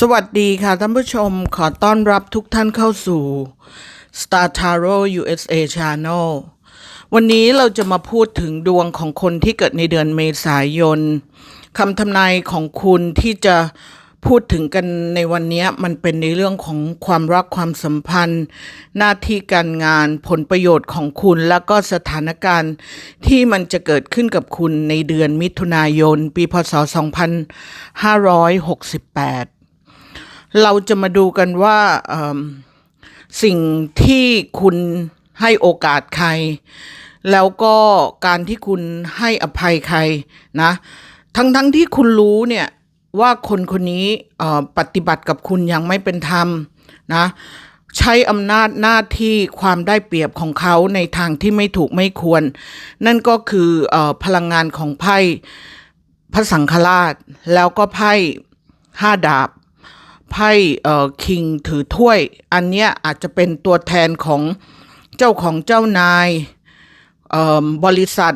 สวัสดีค่ะท่านผู้ชมขอต้อนรับทุกท่านเข้าสู่ Star Tarot USA Channel วันนี้เราจะมาพูดถึงดวงของคนที่เกิดในเดือนเมษายนคำทำนายของคุณที่จะพูดถึงกันในวันนี้มันเป็นในเรื่องของความรักความสัมพันธ์ หน้าที่การงานผลประโยชน์ของคุณแล้วก็สถานการณ์ที่มันจะเกิดขึ้นกับคุณในเดือนมิถุนายน ปีพศ 2568 เราจะมาดูกันว่าสิ่งที่คุณให้โอกาสใคร แล้วก็การที่คุณให้อภัยใครนะ ทั้งทั้งที่คุณรู้เนี่ยว่าคนคนนี้ปฏิบัติกับคุณยังไม่เป็นธรรมนะใช้อำนาจหน้าที่ความได้เปรียบของเขาในทางที่ไม่ถูกไม่ควร นั่นก็คืออพลังงานของไพ่พระสังฆราช แล้วก็ไพ่ห้าดาบ ไพ่เอ่อคิงถือถ้วย อันเนี้ยอาจจะเป็นตัวแทนของเจ้าของเจ้านายเอ่อบริษัท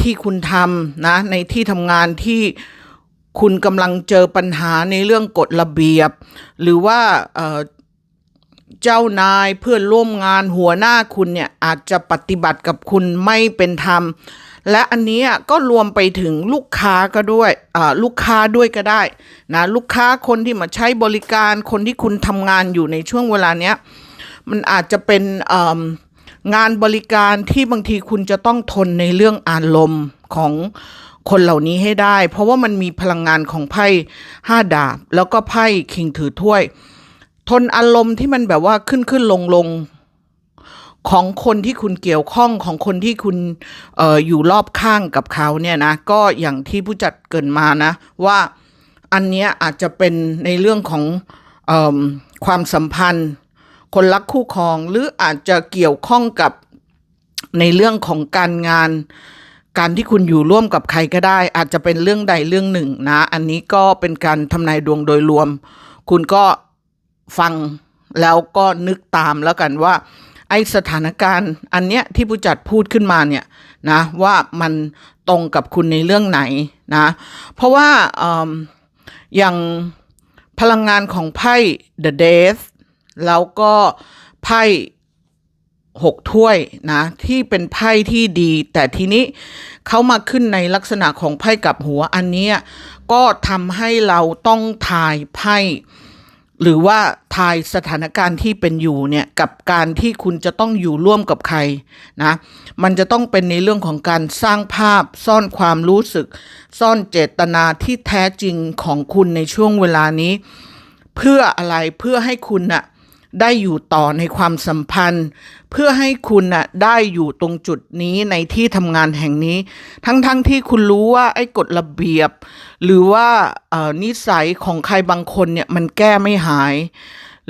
ที่คุณทำนะในที่ทำงานที่คุณกำลังเจอปัญหาในเรื่องกฎระเบียบ หรือว่าเอ่อเจ้านายเพื่อนร่วมงานหัวหน้าคุณเนี่ยอาจจะปฏิบัติกับคุณไม่เป็นธรรม และอันนี้ก็รวมไปถึงลูกค้าก็ด้วยลูกค้าด้วยก็ได้นะลูกค้าคนที่มาใช้บริการคนที่คุณทำงานอยู่ในช่วงเวลาเนี้ยมันอาจจะเป็นงานบริการที่บางทีคุณจะต้องทนในเรื่องอารมณ์ของคนเหล่านี้ให้ได้ เพราะว่ามันมีพลังงานของไพ่ห้าดาบ แล้วก็ไพ่คิงถือถ้วย ทนอารมณ์ที่มันแบบว่าขึ้นขึ้นลงลง ของคนที่คุณเกี่ยวข้องของคนที่คุณอออยู่รอบข้างกับเขาเนี่ยนะก็อย่างที่ผู้จัดเกินมานะ ว่าอันเนี้ยอาจจะเป็นในเรื่องของเอความสัมพันธ์ คนรักคู่ครองหรืออาจจะเกี่ยวข้องกับในเรื่องของการงาน การที่คุณอยู่ร่วมกับใครก็ได้ อาจจะเป็นเรื่องใดเรื่องหนึ่งนะ อันนี้ก็เป็นการทำนายดวงโดยรวม คุณก็ฟังแล้วก็นึกตามแล้วกันว่า ไอสถานการณ์อันเนี้ยที่ผู้จัดพูดขึ้นมาเนี่ยนะว่ามันตรงกับคุณในเรื่องไหนนะเพราะว่าออย่างพลังงานของไพ่ The Death แล้วก็ไพ่หกถ้วยนะที่เป็นไพ่ที่ดี แต่ทีนี้เขามาขึ้นในลักษณะของไพ่กับหัวอันนี้ก็ทำให้เราต้องทายไพ่ หรือว่าทายสถานการณ์ที่เป็นอยู่เนี่ยกับการที่คุณจะต้องอยู่ร่วมกับใครนะมันจะต้องเป็นในเรื่องของการสร้างภาพซ่อนความรู้สึก ซ่อนเจตนาที่แท้จริงของคุณในช่วงเวลานี้ เพื่ออะไรเพื่อให้คุณน่ะ ได้อยู่ต่อในความสัมพันธ์ เพื่อให้คุณน่ะได้อยู่ตรงจุดนี้ในที่ทำงานแห่งนี้ ทั้งๆทที่คุณรู้ว่าไอ้กฎระเบียบ หรือว่านิสัยของใครบางคนเนี่ยมันแก้ไม่หาย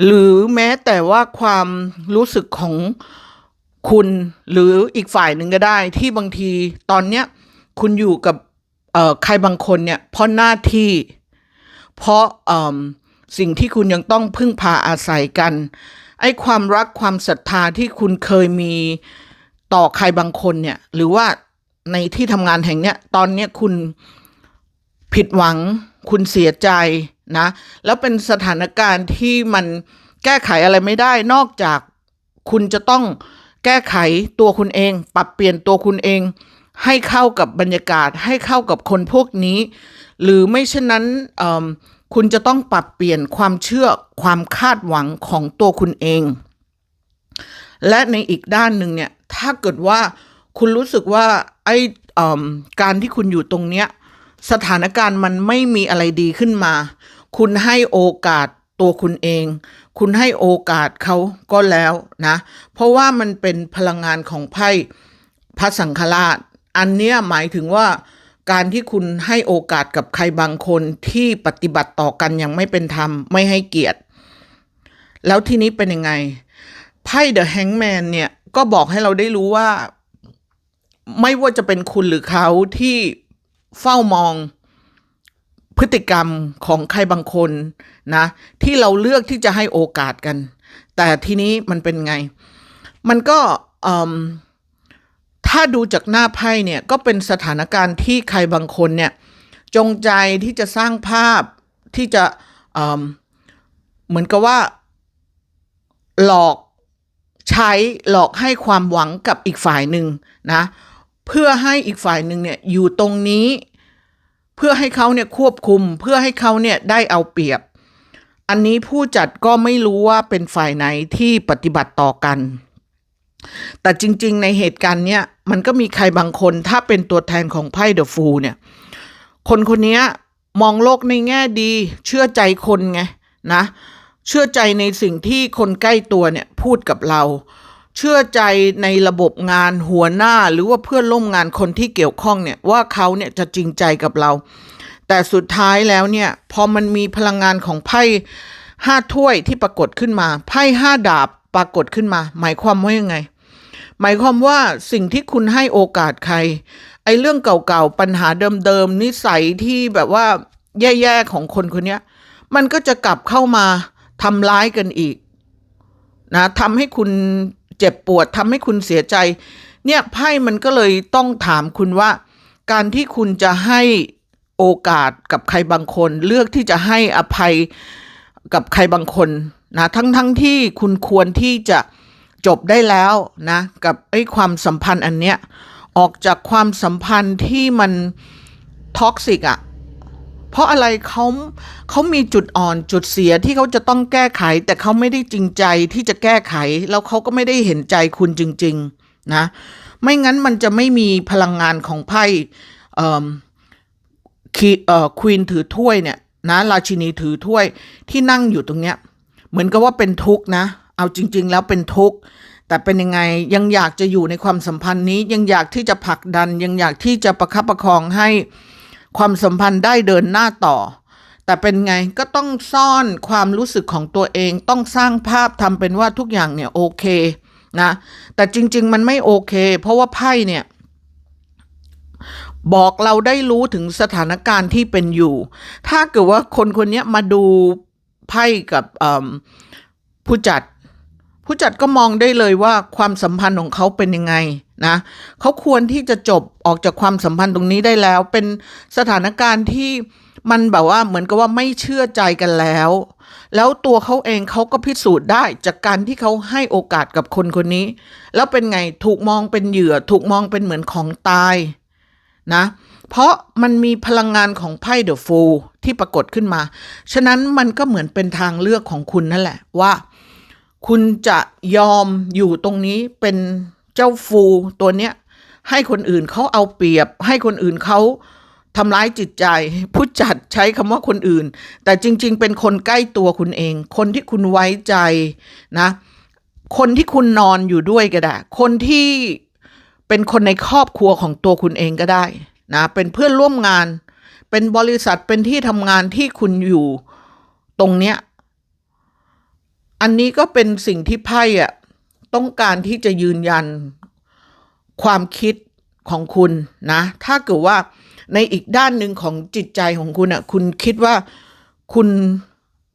หรือแม้แต่ว่าความรู้สึกของคุณหรืออีกฝ่ายหนึ่งก็ได้ ที่บางทีตอนเนี้ยคุณอยู่กับใครบางคนเนี่ยเพราะหน้าที่ เพราะเอิ่ม สิ่งที่คุณยังต้องพึ่งพาอาศัยกัน ไอ้ความรักความศรัทธาที่คุณเคยมีต่อใครบางคนเนี่ย หรือว่าในที่ทำงานแห่งเนี้ย ตอนเนี้ยคุณผิดหวัง คุณเสียใจนะ แล้วเป็นสถานการณ์ที่มันแก้ไขอะไรไม่ได้นอกจากคุณจะต้องแก้ไขตัวคุณเอง ปรับเปลี่ยนตัวคุณเอง ให้เข้ากับบรรยากาศ ให้เข้ากับคนพวกนี้ หรือไม่เช่นนั้นเอิ่ม คุณจะต้องปรับเปลี่ยนความเชื่อความคาดหวังของตัวคุณเอง และในอีกด้านหนึ่งเนี่ย ถ้าเกิดว่าคุณรู้สึกว่าไอ้เอิ่การที่คุณอยู่ตรงเนี้ยสถานการณ์มันไม่มีอะไรดีขึ้นมา คุณให้โอกาสตัวคุณเอง คุณให้โอกาสเขาก็แล้วนะ เพราะว่ามันเป็นพลังงานของไพ่พระสังฆราช อันเนี้ยหมายถึงว่า การที่คุณให้โอกาสกับใครบางคนที่ปฏิบัติต่อกันอย่างไม่เป็นธรรมไม่ให้เกียรติ แล้วทีนี้เป็นยังไงไพ่เดอะแฮงแมนเนี่ยก็บอกให้เราได้รู้ว่า ไม่ว่าจะเป็นคุณหรือเขาที่เฝ้ามองพฤติกรรมของใครบางคนนะ ที่เราเลือกที่จะให้โอกาสกัน แต่ทีนี้มันเป็นไง มันก็เอิ่ม ถ้าดูจากหน้าไพ่เนี่ยก็เป็นสถานการณ์ที่ใครบางคนเนี่ยจงใจที่จะสร้างภาพที่จะเออเหมือนกับว่า หลอกใช้หลอกให้ความหวังกับอีกฝ่ายหนึ่งนะเพื่อให้อีกฝ่ายหนึ่งเนี่ยอยู่ตรงนี้ เพื่อให้เขาเนี่ยควบคุม เพื่อให้เขาเนี่ยได้เอาเปรียบ อันนี้ผู้จัดก็ไม่รู้ว่าเป็นฝ่ายไหนที่ปฏิบัติต่อกัน แต่จริง ๆ ในเหตุการณ์เนี้ยมันก็มีใครบางคนถ้าเป็นตัวแทนของไพ่เดอะฟูเนี่ย คนคนนี้มองโลกในแง่ดี เชื่อใจคนไงนะ เชื่อใจในสิ่งที่คนใกล้ตัวเนี่ยพูดกับเรา เชื่อใจในระบบงานหัวหน้าหรือว่าเพื่อนร่วมงานคนที่เกี่ยวข้องเนี่ยว่าเขาเนี่ยจะจริงใจกับเรา แต่สุดท้ายแล้วเนี่ยพอมันมีพลังงานของไพ่ห้าถ้วยที่ปรากฏขึ้นมาไพ่ห้าดาบ ปรากฏขึ้นมา หมายความว่ายังไง หมายความว่าสิ่งที่คุณให้โอกาสใคร ไอ้เรื่องเก่าๆ ปัญหาเดิมๆ นิสัยที่แบบว่าแย่ๆ ของคนคนนี้มันก็จะกลับเข้ามาทำร้ายกันอีกนะทำให้คุณเจ็บปวดทำให้คุณเสียใจ เนี่ยไพ่มันก็เลยต้องถามคุณว่า การที่คุณจะให้โอกาสกับใครบางคน เลือกที่จะให้อภัยกับใครบางคน นะทั้งทั้งที่คุณควรที่จะจบได้แล้วนะกับไอ้ความสัมพันธ์อันเนี้ยออกจากความสัมพันธ์ที่มันท็อกซิกอะเพราะอะไรเขาเขามีจุดอ่อนจุดเสียที่เขาจะต้องแก้ไข แต่เขาไม่ได้จริงใจที่จะแก้ไข แล้วเขาก็ไม่ได้เห็นใจคุณจริง ๆ นะ ไม่งั้นมันจะไม่มีพลังงานของไพ่เอ่อคีเอ่อควีนถือถ้วยเนี่ยนะราชินีถือถ้วยที่นั่งอยู่ตรงเนี้ย มือนกับว่าเป็นทุกข์นะ เอาจริง ๆ แล้วเป็นทุกข์แต่เป็นยังไงยังอยากจะอยู่ในความสัมพันธ์นี้ยังอยากที่จะผลักดัน ยังอยากที่จะประคับประคองให้ความสัมพันธ์ได้เดินหน้าต่อ แต่เป็นไงก็ต้องซ่อนความรู้สึกของตัวเอง ต้องสร้างภาพทำเป็นว่าทุกอย่างเนี่ยโอเคนะแต่จริง ๆ มันไม่โอเค เพราะว่าไพ่เนี่ยบอกเราได้รู้ถึงสถานการณ์ที่เป็นอยู่ ถ้าเกิดว่าคนคนนี้มาดู ไพ่กับผู้จัด ผู้จัดก็มองได้เลยว่าความสัมพันธ์ของเขาเป็นยังไงนะเขาควรที่จะจบออกจากความสัมพันธ์ตรงนี้ได้แล้ว เป็นสถานการณ์ที่มันแบบว่าเหมือนกับว่าไม่เชื่อใจกันแล้ว แล้วตัวเขาเองเขาก็พิสูจน์ได้จากการที่เขาให้โอกาสกับคนคนนี้ แล้วเป็นไงถูกมองเป็นเหยื่อ ถูกมองเป็นเหมือนของตายนะ เพราะมันมีพลังงานของไพ่เดอะฟูที่ปรากฏขึ้นมา ฉะนั้นมันก็เหมือนเป็นทางเลือกของคุณนั่นแหละว่า คุณจะยอมอยู่ตรงนี้เป็นเจ้าฟูตัวเนี้ย ให้คนอื่นเขาเอาเปรียบ ให้คนอื่นเขาทำร้ายจิตใจ ผู้จัดใช้คำว่าคนอื่น แต่จริง ๆ เป็นคนใกล้ตัวคุณเอง คนที่คุณไว้ใจนะ คนที่คุณนอนอยู่ด้วยก็ได้ คนที่เป็นคนในครอบครัวของตัวคุณเองก็ได้ นะเป็นเพื่อนร่วมงาน เป็นบริษัทเป็นที่ทำงานที่คุณอยู่ตรงเนี้ยอันนี้ก็เป็นสิ่งที่ไพ่อะต้องการที่จะยืนยันความคิดของคุณนะ ถ้าเกิดว่าในอีกด้านหนึ่งของจิตใจของคุณอะคุณคิดว่าคุณ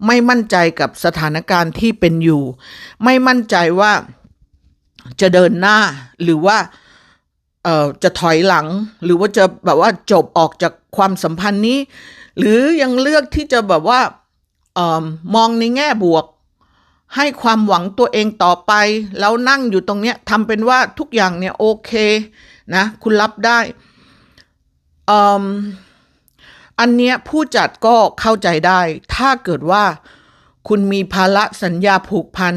ไม่มั่นใจกับสถานการณ์ที่เป็นอยู่ ไม่มั่นใจว่าจะเดินหน้าหรือว่า เอ่อจะถอยหลัง หรือว่าจะแบบว่าจบออกจากความสัมพันธ์นี้ หรือยังเลือกที่จะแบบว่าเอ่อมองในแง่บวก ให้ความหวังตัวเองต่อไป แล้วนั่งอยู่ตรงเนี้ยทำเป็นว่าทุกอย่างเนี่ยโอเคนะคุณรับได้เอ่มอันเนี้ยผู้จัดก็เข้าใจได้ ถ้าเกิดว่าคุณมีภาระสัญญาผูกพัน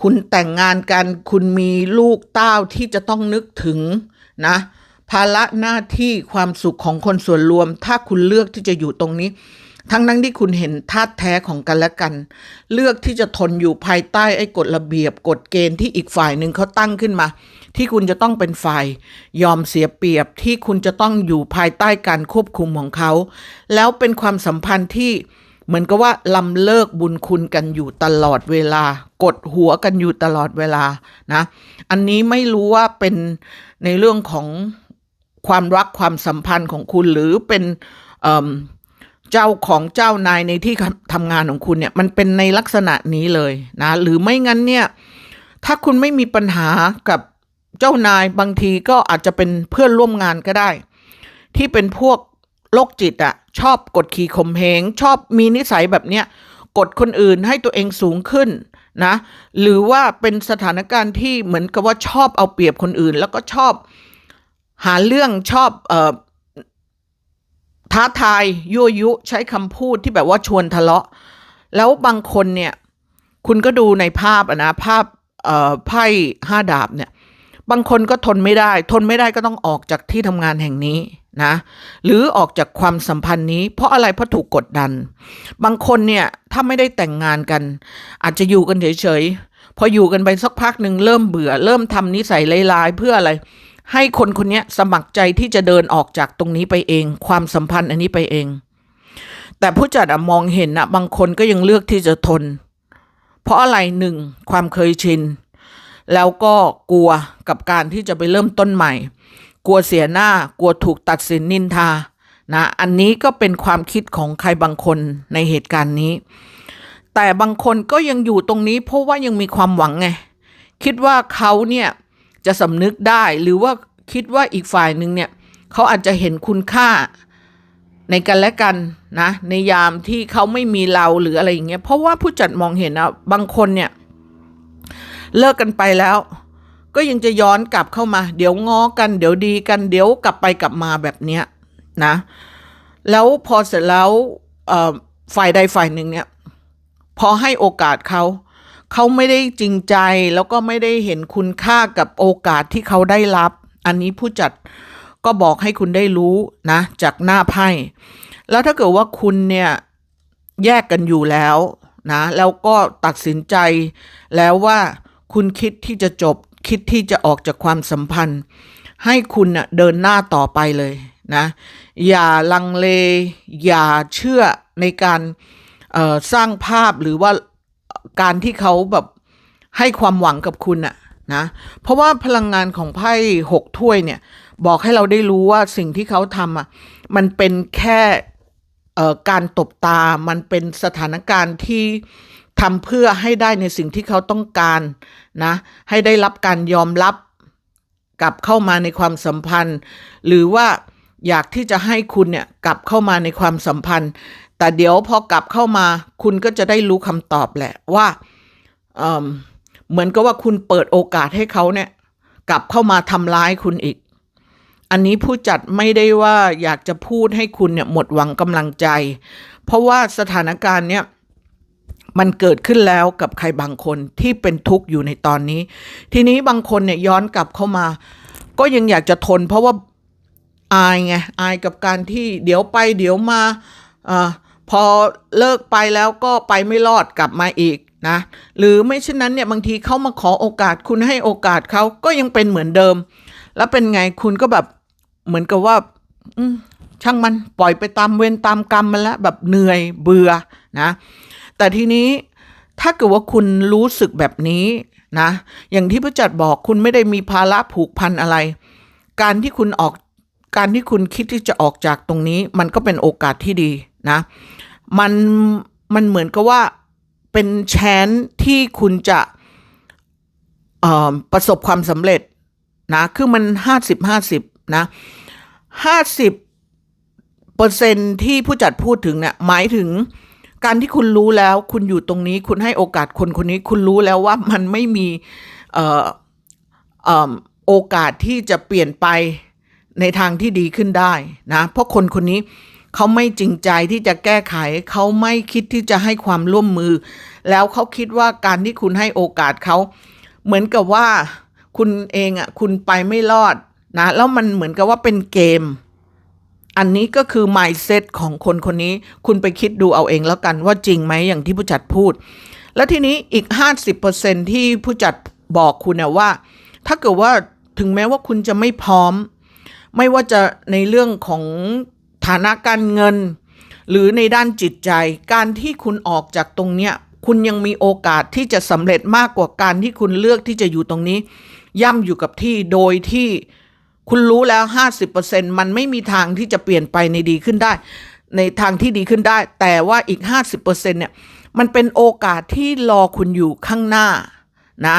คุณแต่งงานกัน คุณมีลูกเต้าที่จะต้องนึกถึง นะภาระหน้าที่ความสุขของคนส่วนรวม ถ้าคุณเลือกที่จะอยู่ตรงนี้ ทั้งนั้นที่คุณเห็นธาตุแท้ของกันและกัน เลือกที่จะทนอยู่ภายใต้ไอ้กฎระเบียบกฎเกณฑ์ที่อีกฝ่ายหนึ่งเขาตั้งขึ้นมา ที่คุณจะต้องเป็นฝ่าย ยอมเสียเปรียบที่คุณจะต้องอยู่ภายใต้การควบคุมของเขา แล้วเป็นความสัมพันธ์ที่เหมือนกับว่าลำเลิกบุญคุณกันอยู่ตลอดเวลา กดหัวกันอยู่ตลอดเวลานะ อันนี้ไม่รู้ว่าเป็น ในเรื่องของความรักความสัมพันธ์ของคุณหรือเป็นเจ้าของเจ้านายในที่ทำงานของคุณเนี่ยมันเป็นในลักษณะนี้เลยนะหรือไม่งั้นเนี่ยถ้าคุณไม่มีปัญหากับเจ้านายบางทีก็อาจจะเป็นเพื่อนร่วมงานก็ได้ ที่เป็นพวกโรคจิตอะชอบกดขี่ข่มเหงชอบมีนิสัยแบบเนี้ยกดคนอื่นให้ตัวเองสูงขึ้น นะหรือว่าเป็นสถานการณ์ที่เหมือนกับว่าชอบเอาเปรียบคนอื่น แล้วก็ชอบหาเรื่องชอบเอ่อท้าทายยั่วยุใช้คำพูดที่แบบว่าชวนทะเลาะ แล้วบางคนเนี่ย คุณก็ดูในภาพนะภาพเออไพ่ห้าดาบเนี่ย บางคนก็ทนไม่ได้ ทนไม่ได้ก็ต้องออกจากที่ทำงานแห่งนี้นะ หรือออกจากความสัมพันธ์นี้ เพราะอะไรเพราะถูกกดดัน บางคนเนี่ยถ้าไม่ได้แต่งงานกัน อาจจะอยู่กันเฉยๆพออยู่กันไปสักพักหนึ่งเริ่มเบื่อ เริ่มทำนิสัยลายๆเพื่ออะไร ให้คนคนนี้สมัครใจที่จะเดินออกจากตรงนี้ไปเอง ความสัมพันธ์อันนี้ไปเอง แต่ผู้จัดอะมองเห็นอะบางคนก็ยังเลือกที่จะทน เพราะอะไรหนึ่งความเคยชิน แล้วก็กลัวกับการที่จะไปเริ่มต้นใหม่ กลัวเสียหน้ากลัวถูกตัดสินนินทานะอันนี้ก็เป็นความคิดของใครบางคนในเหตุการณ์นี้ แต่บางคนก็ยังอยู่ตรงนี้เพราะว่ายังมีความหวังไง คิดว่าเขาเนี่ยจะสำนึกได้หรือว่าคิดว่าอีกฝ่ายหนึ่งเนี่ยเขาอาจจะเห็นคุณค่าในกันและกันนะในยามที่เขาไม่มีเราหรืออะไรอย่างเงี้ยเพราะว่าผู้จัดมองเห็นนะบางคนเนี่ย เลิกกันไปแล้ว ก็ยังจะย้อนกลับเข้ามา เดี๋ยวง้อกัน เดี๋ยวดีกัน เดี๋ยวกลับไปกลับมาแบบเนี้ยนะ แล้วพอเสร็จแล้วฝ่ายใดฝ่ายหนึ่งเนี่ย พอให้โอกาสเขาเขาไม่ได้จริงใจแล้วก็ไม่ได้เห็นคุณค่ากับโอกาสที่เขาได้รับ อันนี้ผู้จัดก็บอกให้คุณได้รู้นะ จากหน้าไพ่แล้วถ้าเกิดว่าคุณเนี่ยแยกกันอยู่แล้วนะ แล้วก็ตัดสินใจแล้วว่า คุณคิดที่จะจบ คิดที่จะออกจากความสัมพันธ์ ให้คุณน่ะเดินหน้าต่อไปเลยนะอย่าลังเล อย่าเชื่อในการสร้างภาพหรือว่าการที่เขาแบบให้ความหวังกับคุณน่ะนะเพราะว่าพลังงานของไพ่หกถ้วยเนี่ย บอกให้เราได้รู้ว่าสิ่งที่เขาทำอะมันเป็นแค่การตบตา มันเป็นสถานการณ์ที่ ทำเพื่อให้ได้ในสิ่งที่เขาต้องการนะให้ได้รับการยอมรับกลับเข้ามาในความสัมพันธ์ หรือว่าอยากที่จะให้คุณเนี่ยกลับเข้ามาในความสัมพันธ์ แต่เดี๋ยวพอกลับเข้ามาคุณก็จะได้รู้คำตอบแหละว่าเออเหมือนกับว่าคุณเปิดโอกาสให้เขาเนี่ยกลับเข้ามาทำร้ายคุณอีก อันนี้ผู้จัดไม่ได้ว่าอยากจะพูดให้คุณเนี่ยหมดหวังกำลังใจ เพราะว่าสถานการณ์เนี่ย มันเกิดขึ้นแล้วกับใครบางคนที่เป็นทุกข์อยู่ในตอนนี้ ทีนี้บางคนเนี่ยย้อนกลับเข้ามา ก็ยังอยากจะทน เพราะว่าอายไงอายกับการที่เดี๋ยวไปเดี๋ยวมาอาพอเลิกไปแล้วก็ไปไม่รอดกลับมาอีกนะหรือไม่เช่นนั้นเนี่ยบางทีเขามาขอโอกาสคุณให้โอกาสเขาก็ยังเป็นเหมือนเดิม แล้วเป็นไงคุณก็แบบเหมือนกับว่าช่างมันปล่อยไปตามเวรตามกรรมมันแล้วแบบเหนื่อยเบื่อนะ แต่ทีนี้ถ้าเกิดว่าคุณรู้สึกแบบนี้นะ อย่างที่ผู้จัดบอกคุณไม่ได้มีภาระผูกพันอะไร การที่คุณออกการที่คุณคิดที่จะออกจากตรงนี้ มันก็เป็นโอกาสที่ดีนะ มันมันเหมือนกับว่าเป็นแชนที่คุณจะประสบความสำเร็จนะ คือมันห้าสิบห้าสิบนะห้าสิบเปอร์เซ็นที่ผู้จัดพูดถึงเนี่ยหมายถึง การที่คุณรู้แล้ว คุณอยู่ตรงนี้ คุณให้โอกาสคนคนนี้ คุณรู้แล้วว่ามันไม่มีออโอกาสที่จะเปลี่ยนไปในทางที่ดีขึ้นได้นะเพราะคนคนนี้เขาไม่จริงใจที่จะแก้ไข เขาไม่คิดที่จะให้ความร่วมมือ แล้วเขาคิดว่าการที่คุณให้โอกาสเขาเหมือนกับว่าคุณเองอะคุณไปไม่รอดนะแล้วมันเหมือนกับว่าเป็นเกม อันนี้ก็คือ mindset ของคนคนนี้ คุณไปคิดดูเอาเองแล้วกันว่าจริงไหมอย่างที่ผู้จัดพูด แล้วทีนี้อีก 50%ที่ผู้จัดบอกคุณนะว่า ถ้าเกิดว่าถึงแม้ว่าคุณจะไม่พร้อม ไม่ว่าจะในเรื่องของฐานะการเงิน หรือในด้านจิตใจ การที่คุณออกจากตรงเนี้ยคุณยังมีโอกาสที่จะสำเร็จมากกว่าการที่คุณเลือกที่จะอยู่ตรงนี้ ย่ำอยู่กับที่โดยที่ คุณรู้แล้ว 50%มันไม่มีทางที่จะเปลี่ยนไปในดีขึ้นได้ ในทางที่ดีขึ้นได้ แต่ว่าอีก 50%เนี่ยมันเป็นโอกาสที่รอคุณอยู่ข้างหน้านะ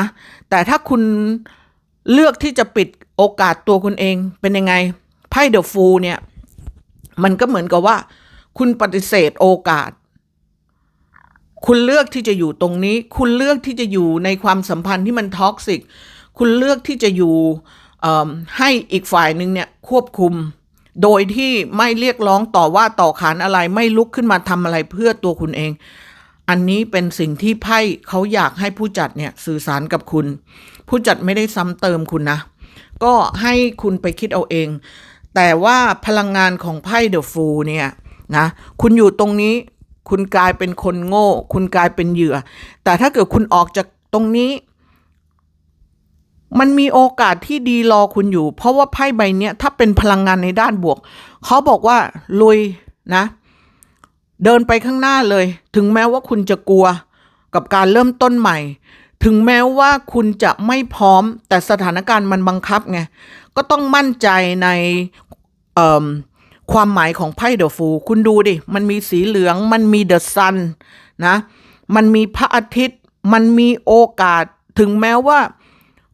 แต่ถ้าคุณเลือกที่จะปิดโอกาสตัวคุณเองเป็นยังไงไพ่เดอะฟูเนี่ยมันก็เหมือนกับว่า คุณปฏิเสธโอกาส คุณเลือกที่จะอยู่ตรงนี้ คุณเลือกที่จะอยู่ในความสัมพันธ์ที่มันท็อกซิก คุณเลือกที่จะอยู่ ให้อีกฝ่ายหนึ่งเนี่ยควบคุม โดยที่ไม่เรียกร้องต่อว่าต่อขานอะไรไม่ลุกขึ้นมาทำอะไรเพื่อตัวคุณเอง อันนี้เป็นสิ่งที่ไพ่เขาอยากให้ผู้จัดเนี่ยสื่อสารกับคุณ ผู้จัดไม่ได้ซ้ำเติมคุณนะ ก็ให้คุณไปคิดเอาเอง แต่ว่าพลังงานของไพ่เดอะฟูเนี่ยนะคุณอยู่ตรงนี้คุณกลายเป็นคนโง่ คุณกลายเป็นเหยื่อ แต่ถ้าเกิดคุณออกจากตรงนี้ มันมีโอกาสที่ดีรอคุณอยู่ เพราะว่าไพ่ใบเนี้ยถ้าเป็นพลังงานในด้านบวก เขาบอกว่าลุยนะ เดินไปข้างหน้าเลย ถึงแม้ว่าคุณจะกลัวกับการเริ่มต้นใหม่ ถึงแม้ว่าคุณจะไม่พร้อมแต่สถานการณ์มันบังคับไง ก็ต้องมั่นใจในความหมายของไพ่เดอะฟู คุณดูดิ มันมีสีเหลือง มันมีเดอะซันนะ มันมีพระอาทิตย์ มันมีโอกาส ถึงแม้ว่า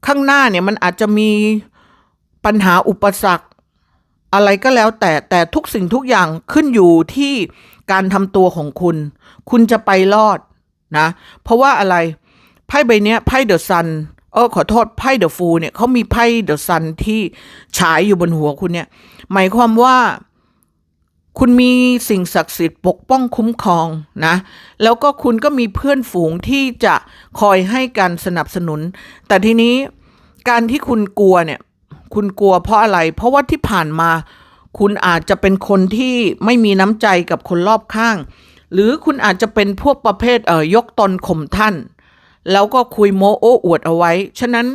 ข้างหน้าเนี่ยมันอาจจะมีปัญหาอุปสรรค อะไรก็แล้วแต่แต่ทุกสิ่งทุกอย่างขึ้นอยู่ที่การทำตัวของคุณ คุณจะไปรอดนะ เพราะว่าอะไรไพ่ใบเนี้ยไพ่เดอะซันเออขอโทษไพ่เดอะฟูเนี่ยเขามีไพ่เดอะซันที่ฉายอยู่บนหัวคุณเนี่ย หมายความว่า คุณมีสิ่งศักดิ์สิทธิ์ปกป้องคุ้มครองนะ แล้วก็คุณก็มีเพื่อนฝูงที่จะคอยให้การสนับสนุน แต่ทีนี้การที่คุณกลัวเนี่ย คุณกลัวเพราะอะไร เพราะว่าที่ผ่านมา คุณอาจจะเป็นคนที่ไม่มีน้ำใจกับคนรอบข้าง หรือคุณอาจจะเป็นพวกประเภทเอ่ยยกตนข่มท่าน แล้วก็คุยโมโอ้อวดเอาไว้ ฉะนั้น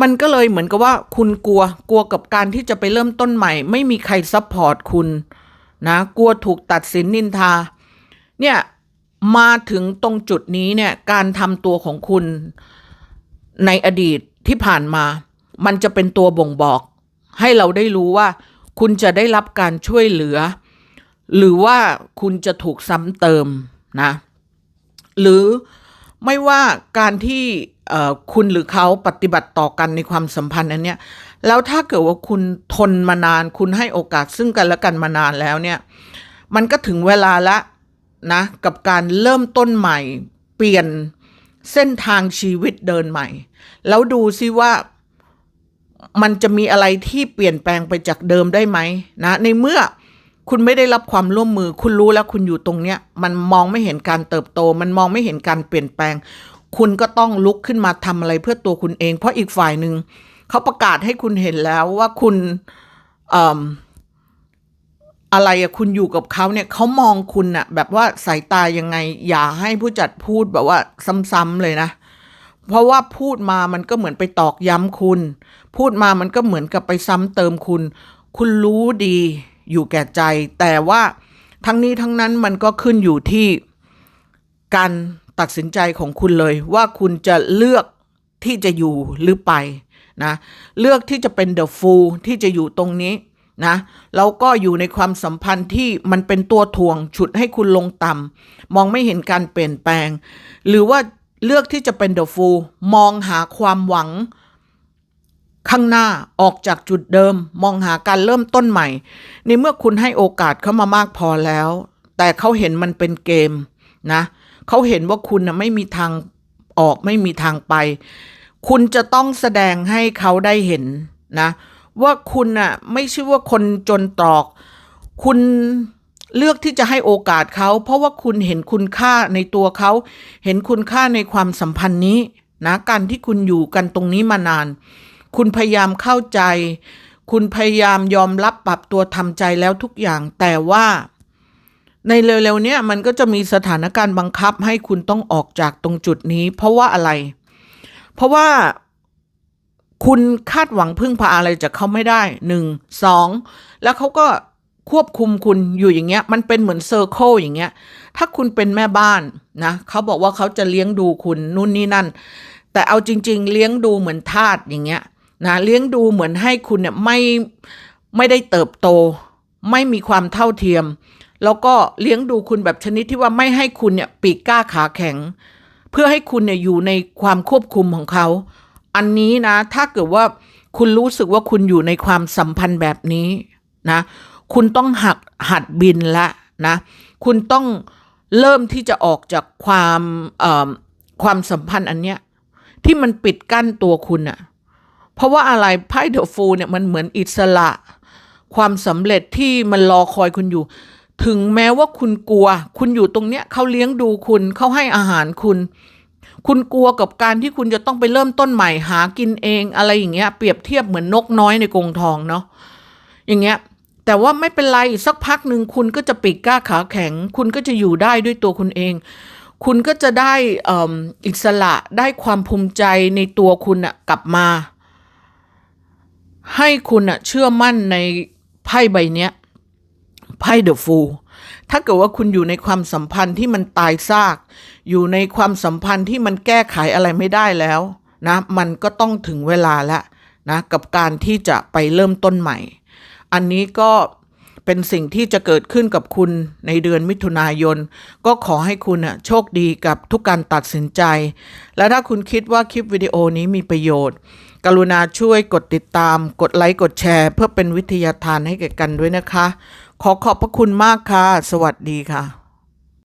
มันก็เลยเหมือนกับว่าคุณกลัวกลัวกับการที่จะไปเริ่มต้นใหม่ ไม่มีใครซัพพอร์ตคุณ นะกลัวถูกตัดสินนินทา เนี่ยมาถึงตรงจุดนี้เนี่ยการทำตัวของคุณในอดีตที่ผ่านมา มันจะเป็นตัวบ่งบอก ให้เราได้รู้ว่า คุณจะได้รับการช่วยเหลือ หรือว่าคุณจะถูกซ้ำเติมนะหรือไม่ว่าการที่คุณหรือเขาปฏิบัติต่อกันในความสัมพันธ์อันเนี้ย แล้วถ้าเกิดว่าคุณทนมานาน คุณให้โอกาสซึ่งกันและกันมานานแล้วเนี่ย มันก็ถึงเวลาละนะ กับการเริ่มต้นใหม่ เปลี่ยนเส้นทางชีวิตเดินใหม่ แล้วดูซิว่ามันจะมีอะไรที่เปลี่ยนแปลงไปจากเดิมได้ไหมนะ ในเมื่อคุณไม่ได้รับความร่วมมือ คุณรู้แล้วคุณอยู่ตรงเนี้ย มันมองไม่เห็นการเติบโต มันมองไม่เห็นการเปลี่ยนแปลง คุณก็ต้องลุกขึ้นมาทำอะไรเพื่อตัวคุณเอง เพราะอีกฝ่ายหนึ่ง เขาประกาศให้คุณเห็นแล้วว่าคุณเอ่มอะไรอะคุณอยู่กับเขาเนี่ยเขามองคุณอะแบบว่าสายตายังไง อย่าให้ผู้จัดพูดแบบว่าซ้ำๆเลยนะ เพราะว่าพูดมามันก็เหมือนไปตอกย้ำคุณ พูดมามันก็เหมือนกับไปซ้ำเติมคุณ คุณรู้ดีอยู่แก่ใจ แต่ว่าทั้งนี้ทั้งนั้นมันก็ขึ้นอยู่ที่การตัดสินใจของคุณเลย ว่าคุณจะเลือกที่จะอยู่หรือไป นะเลือกที่จะเป็นเดอะฟูลที่จะอยู่ตรงนี้นะแล้วก็อยู่ในความสัมพันธ์ที่มันเป็นตัวถ่วงฉุดให้คุณลงต่ำมองไม่เห็นการเปลี่ยนแปลง หรือว่าเลือกที่จะเป็นเดอะฟูลมองหาความหวัง ข้างหน้าออกจากจุดเดิม มองหาการเริ่มต้นใหม่ในเมื่อคุณให้โอกาสเขามามากพอแล้ว แต่เขาเห็นมันเป็นเกมนะเขาเห็นว่าคุณนะไม่มีทางออกไม่มีทางไป คุณจะต้องแสดงให้เขาได้เห็นนะ ว่าคุณน่ะไม่ใช่ว่าคนจนตรอก คุณเลือกที่จะให้โอกาสเขา เพราะว่าคุณเห็นคุณค่าในตัวเขา เห็นคุณค่าในความสัมพันธ์นี้นะการที่คุณอยู่กันตรงนี้มานาน คุณพยายามเข้าใจ คุณพยายามยอมรับปรับตัวทำใจแล้วทุกอย่าง แต่ว่า ในเร็วๆเนี้ยมันก็จะมีสถานการณ์บังคับให้คุณต้องออกจากตรงจุดนี้ เพราะว่าอะไรเพราะว่าคุณคาดหวังพึ่งพาอะไรจากเขาไม่ได้หนึ่งสองแล้วเขาก็ควบคุมคุณอยู่อย่างเงี้ย มันเป็นเหมือนเซอร์เคิลอย่างเงี้ย ถ้าคุณเป็นแม่บ้านนะเขาบอกว่าเขาจะเลี้ยงดูคุณนู่นนี่นั่น แต่เอาจริง ๆ เลี้ยงดูเหมือนทาสอย่างเงี้ยนะเลี้ยงดูเหมือนให้คุณเนี่ยไม่ไม่ได้เติบโต ไม่มีความเท่าเทียม แล้วก็เลี้ยงดูคุณแบบชนิดที่ว่าไม่ให้คุณเนี่ยปีกก้าขาแข็ง เพื่อให้คุณเนี่ยอยู่ในความควบคุมของเขา อันนี้นะ ถ้าเกิดว่าคุณรู้สึกว่าคุณอยู่ในความสัมพันธ์แบบนี้นะ คุณต้องหักหัดบินละนะ คุณต้องเริ่มที่จะออกจากความความสัมพันธ์อันเนี้ยที่มันปิดกั้นตัวคุณอะเพราะว่าอะไรไพ่เดอะฟูเนี่ยมันเหมือนอิสระ ความสำเร็จที่มันรอคอยคุณอยู่ ถึงแม้ว่าคุณกลัว คุณอยู่ตรงเนี้ยเขาเลี้ยงดูคุณเขาให้อาหารคุณ คุณกลัวกับการที่คุณจะต้องไปเริ่มต้นใหม่หากินเองอะไรอย่างเงี้ย เปรียบเทียบเหมือนนกน้อยในกรงทองเนาะอย่างเงี้ย แต่ว่าไม่เป็นไรสักพักหนึ่งคุณก็จะปีกกล้าขาแข็ง คุณก็จะอยู่ได้ด้วยตัวคุณเอง คุณก็จะได้เอิ่มอิสระได้ความภูมิใจในตัวคุณอะกลับมา ให้คุณอะเชื่อมั่นในไพ่ใบเนี้ย ไพ่เดอะฟูถ้าเกิดว่าคุณอยู่ในความสัมพันธ์ที่มันตายซาก อยู่ในความสัมพันธ์ที่มันแก้ไขอะไรไม่ได้แล้วนะมันก็ต้องถึงเวลาแล้วนะกับการที่จะไปเริ่มต้นใหม่ อันนี้ก็เป็นสิ่งที่จะเกิดขึ้นกับคุณในเดือนมิถุนายน ก็ขอให้คุณน่ะโชคดีกับทุกการตัดสินใจ และถ้าคุณคิดว่าคลิปวิดีโอนี้มีประโยชน์ กรุณาช่วยกดติดตาม กดไลค์ กดแชร์ เพื่อเป็นวิทยาทานให้แก่กันด้วยนะคะ ขอขอบพระคุณมากค่ะ สวัสดีค่ะ